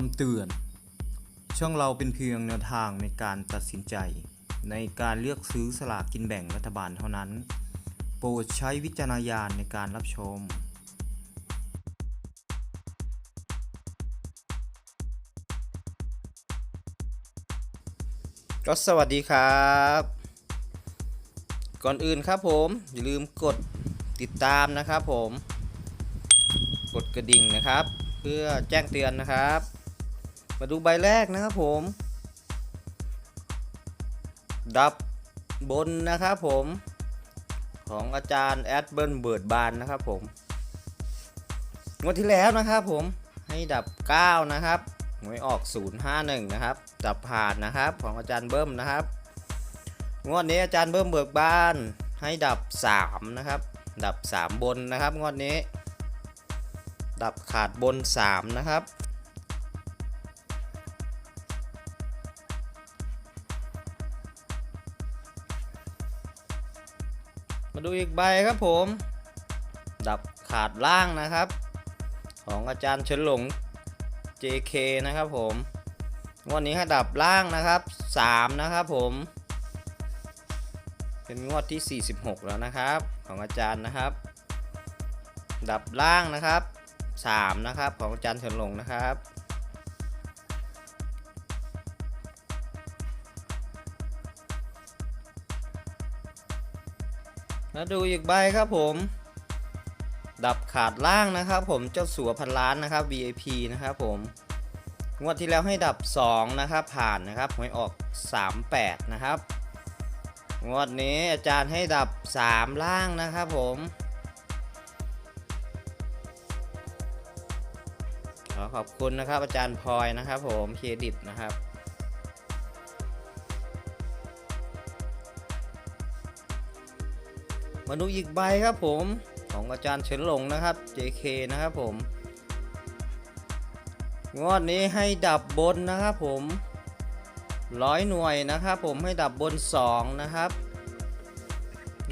คำเตือน ช่องเราเป็นเพียงแนวทางในการตัดสินใจ ในการเลือกซื้อสลากกินแบ่งรัฐบาลเท่านั้น โปรดใช้วิจารณญาณในการรับชม ก็สวัสดีครับ ก่อนอื่นครับผม อย่าลืมกดติดตามนะครับผม กดกระดิ่งนะครับเพื่อแจ้งเตือนนะครับ มาดูใบแรกนะครับผม ดับบนนะครับผม ของอาจารย์แอดเบิร์นเบิร์ดบานนะครับผมงวดที่แล้วนะครับผมให้ดับ 9 นะครับหวยออก 051 นะครับ ดับผ่านนะครับของอาจารย์เบิ้มนะครับ งวดนี้อาจารย์เบิ้มเบิกบานให้ดับ 3 นะครับ ดับ 3 บนนะครับ งวดนี้ ดับขาดบน 3 นะครับ ดูอีกใบครับผม ดับขาดล่างนะครับ ของอาจารย์เฉินหลง JK นะครับผมงวดนี้ให้ดับล่างนะครับ 3 นะครับผม เป็นงวดที่ 46 แล้วนะครับ ของอาจารย์นะครับ ดับล่างนะครับ 3 นะครับ ของอาจารย์เฉินหลงนะครับ แล้วดูอีกใบครับผม ดับขาดล่างนะครับ ผมเจ้าสัวพันล้านนะครับ VIP นะครับผมงวดที่แล้วให้ดับ 2 นะครับ ผ่านนะครับหวยออก 38 นะครับงวดนี้อาจารย์ให้ดับ 3 ล่างนะครับผมขอขอบคุณนะครับอาจารย์พลอยนะครับผมเครดิตนะครับ มาดูอีกใบครับผมของอาจารย์เฉินหลงนะครับ JK นะครับผม งวดนี้ให้ดับบนนะครับผมร้อยหน่วยนะครับผมให้ดับบน 2 นะครับ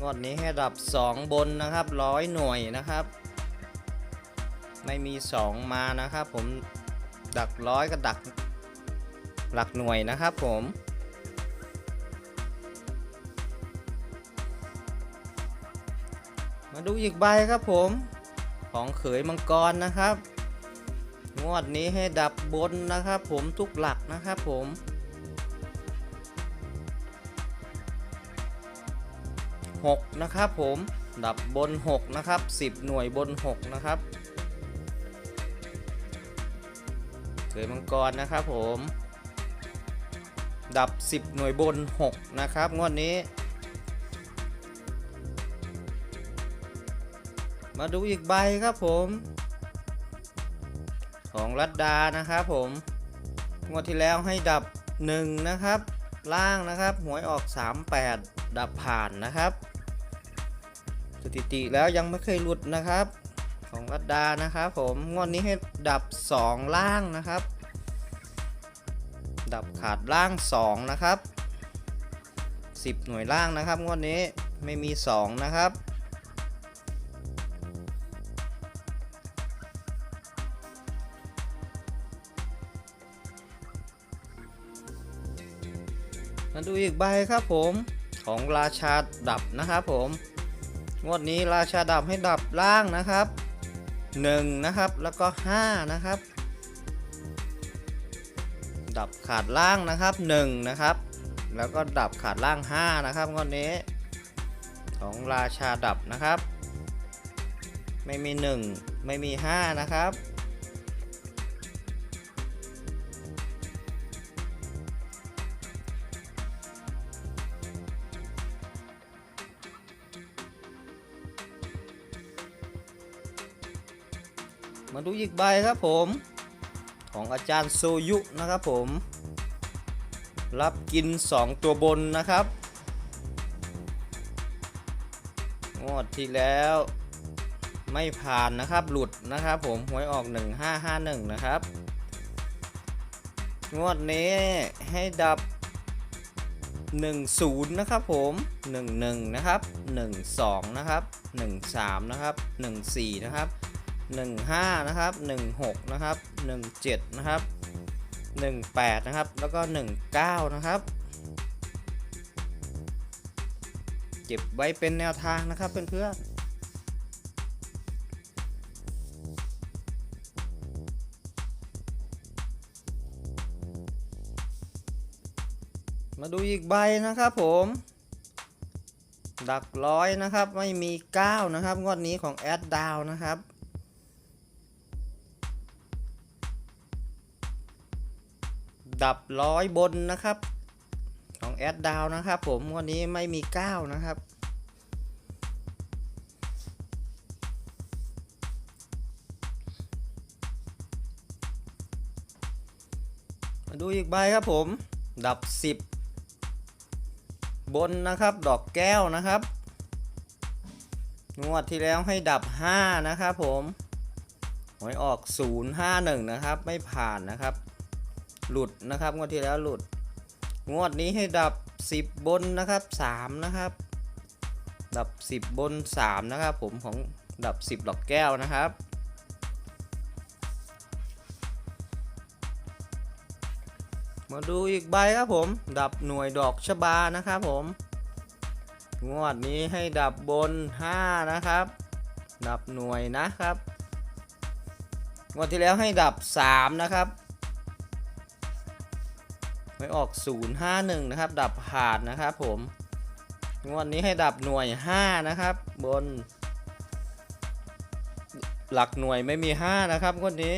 งวดนี้ให้ดับ 2 บนนะครับร้อยหน่วยนะครับ ไม่มี 2 มานะครับผมดักร้อยกับดักหลักหน่วยนะครับผม ดูอีกใบครับผม ของเขยมังกรนะครับ งวดนี้ให้ดับบนนะครับ ผมทุกหลักนะครับผม6นะครับผมดับบน 6 นะครับ 10 หน่วยบน 6 นะครับเขยมังกรนะครับผม ดับ 10 หน่วยบน 6 นะครับ งวดนี้ มาดูอีกใบครับผม ของรัดดานะครับผมงวดที่แล้วให้ดับ 1 นะครับ ล่างนะครับ หวยออก 38 ดับผ่านนะครับ สถิติแล้วยังไม่เคยหลุดนะครับ ของรัดดานะครับผมงวดนี้ให้ดับ 2 ล่างนะครับ ดับขาดล่าง 2 นะครับ 10 หน่วยล่างนะครับงวดนี้ไม่มี 2 นะครับ อีกใบครับผมของราชาดับนะครับผมงวดนี้ราชาดับให้ดับล่างนะครับ 1 นะครับแล้วก็ 5 นะครับ ดับขาดล่างนะครับ 1 นะครับ แล้วก็ดับขาดล่าง 5 นะครับงวดนี้ ของราชาดับนะครับ ไม่มี 1 ไม่มี 5 นะครับ ดูอีกใบครับผม ของอาจารย์โซยุนะครับผม รับกิน 2 ตัวบนนะครับ งวดที่แล้วไม่ผ่านนะครับ หลุดนะครับผมหวยออก 1551 นะครับ งวดนี้ให้ดับ 10 นะครับผม 11 นะครับ 12 นะครับ 13 นะครับ 14 นะครับ 15 นะครับ 16 นะครับ 17 นะครับ 18 นะครับ แล้วก็ 19 นะครับ เก็บไว้เป็นแนวทางนะครับเพื่อนๆมาดูอีกใบนะครับผม ดักร้อยนะครับ ไม่มี 9 นะครับ งวดนี้ของแอดดาวนะครับ ดับร้อยบนนะครับของแอดดาวนะครับผมวันนี้ไม่มี 9 นะครับ มาดูอีกใบครับผม ดับ 10 บนนะครับ ดอกแก้วนะครับงวดที่แล้วให้ดับ 5 นะครับผมหวยออก 051 นะครับ ไม่ผ่านนะครับ หลุดนะครับ งวดที่แล้วหลุด งวดนี้ให้ดับ 10 บนนะครับ 3 นะครับ ดับ 10 บน 3 นะครับ ผมของดับ 10ดอกแก้วนะครับมาดูอีกใบครับผม ดับหน่วยดอกชบานะครับผม งวดนี้ให้ดับบน 5 นะครับ ดับหน่วยนะครับ งวดที่แล้วให้ดับ 3 นะครับ ไม่ออก 051 นะครับ ดับผ่านนะครับผมงวดนี้ให้ดับหน่วย 5 นะครับ บน หลักหน่วยไม่มี 5 นะครับงวดนี้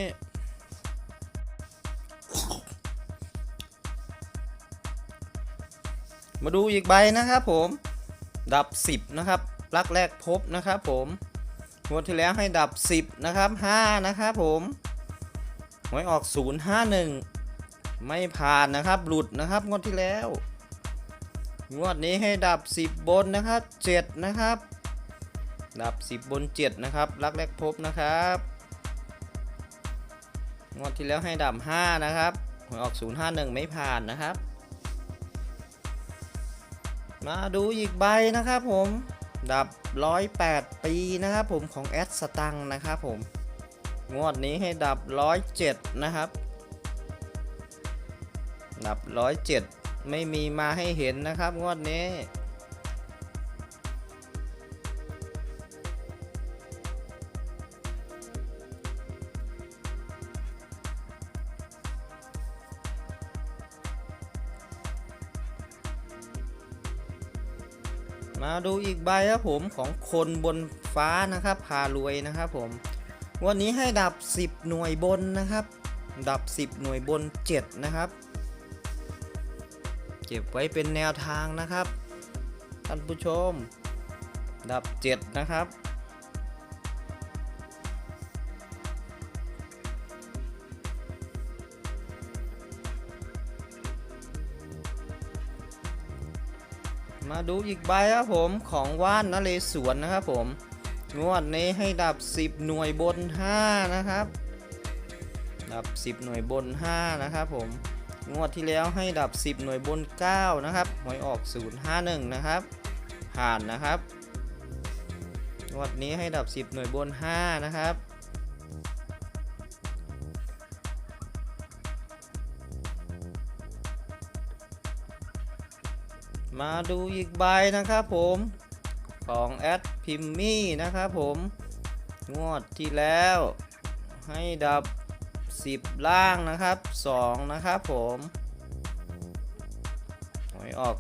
มาดูอีกใบนะครับผม ดับ 10 นะครับ ลักแรกพบนะครับผมงวดที่แล้วให้ดับ 10 นะครับ 5 นะครับผม หวยออก 051 ไม่ผ่านนะครับ หลุดนะครับงวดที่แล้ว งวดนี้ให้ดับ 10 บนนะครับ 7 นะครับ ดับ 10 บน 7 นะครับลักแรกพบนะครับ งวดที่แล้วให้ดับ 5 นะครับหวยออก 051 ไม่ผ่านนะครับ มาดูอีกใบนะครับผมดับ 108 ปีนะครับผมของแอดสตังนะครับผม งวดนี้ให้ดับ 107 นะครับ ดับ107ไม่มีมาให้เห็นนะครับ งวดนี้ มาดูอีกใบครับผมของคนบนฟ้านะครับ พารวยนะครับผม วันนี้ให้ดับ 10 หน่วยบนนะครับ ดับ 10 หน่วยบน 7 นะครับ เก็บไว้เป็นแนวทางนะครับ ท่านผู้ชม ดับ 7 นะครับ มาดูอีกใบครับผมของว่านนเรศวรนะครับผม งวดนี้ให้ดับ 10 หน่วยบน 5 นะครับ ดับ 10 หน่วยบน 5 นะครับผม งวดที่แล้วให้ดับ 10 หน่วยบน 9 นะครับ หวยออก 051 นะครับ ผ่านนะครับ งวดนี้ให้ดับ 10 หน่วยบน 5 นะครับ มาดูอีกใบนะครับผมของแอดพิมมี่นะครับผม งวดที่แล้วให้ดับ 10 ล่างนะครับ 2 นะครับผมหวยออก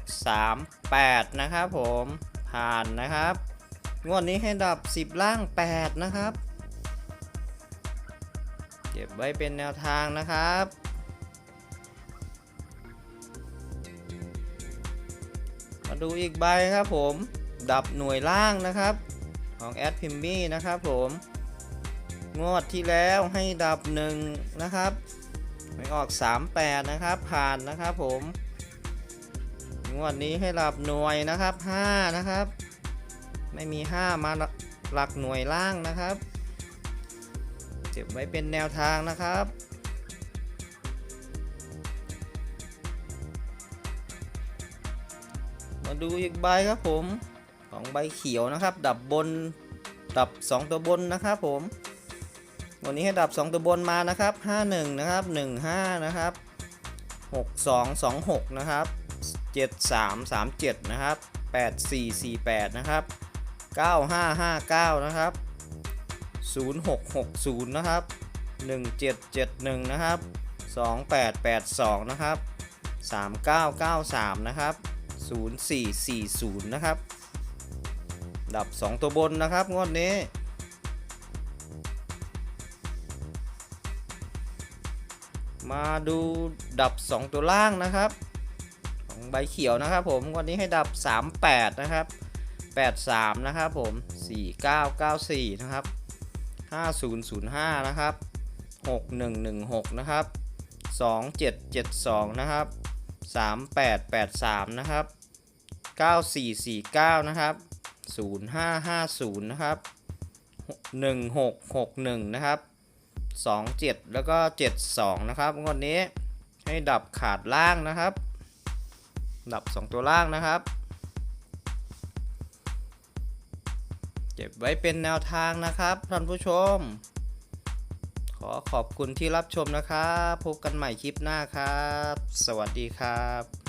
3 8 นะครับผมผ่านนะครับ งวดนี้ให้ดับ 10 ล่าง 8 นะครับ เก็บไว้เป็นแนวทางนะครับมาดูอีกใบครับผม ดับหน่วยล่างนะครับ ของแอดพิมมี่นะครับผม งวดที่แล้วให้ดับหนึ่งนะครับไม่ออก 38 นะครับ ผ่านนะครับผม งวดนี้ให้ดับหน่วยนะครับ 5 นะครับ ไม่มี 5 มาหลักหน่วยล่างนะครับเก็บไว้เป็นแนวทางนะครับมาดูอีกใบครับผมของใบเขียวนะครับ ดับบน ดับ 2 ตัวบนนะครับผม วันนี้ให้ดับ 2 ตัวบนมานะครับ 51 นะครับ 15 นะครับ 6226 นะครับ 7337 นะครับ 8448 นะครับ 9559 นะครับ 0660 นะครับ 1771 นะครับ 2882 นะครับ 3993 นะครับ 0440 นะครับ ดับ 2 ตัวบนนะครับ งวดนี้ มาดูดับ 2 ตัวล่างนะครับของใบเขียวนะครับผมวันนี้ให้ดับ 38 นะครับ 83 นะครับผม 4994 นะครับ 5005 นะครับ 6116 นะครับ 2772 นะครับ 3883 นะครับ 9449 นะครับ 0550 นะครับ 1661 นะครับ 27 แล้วก็ 72 นะครับงวดนี้ให้ดับขาดล่างนะครับ ดับ 2 ตัวล่างนะครับเก็บไว้เป็นแนวทางนะครับท่านผู้ชม ขอขอบคุณที่รับชมนะครับ พบกันใหม่คลิปหน้าครับ สวัสดีครับ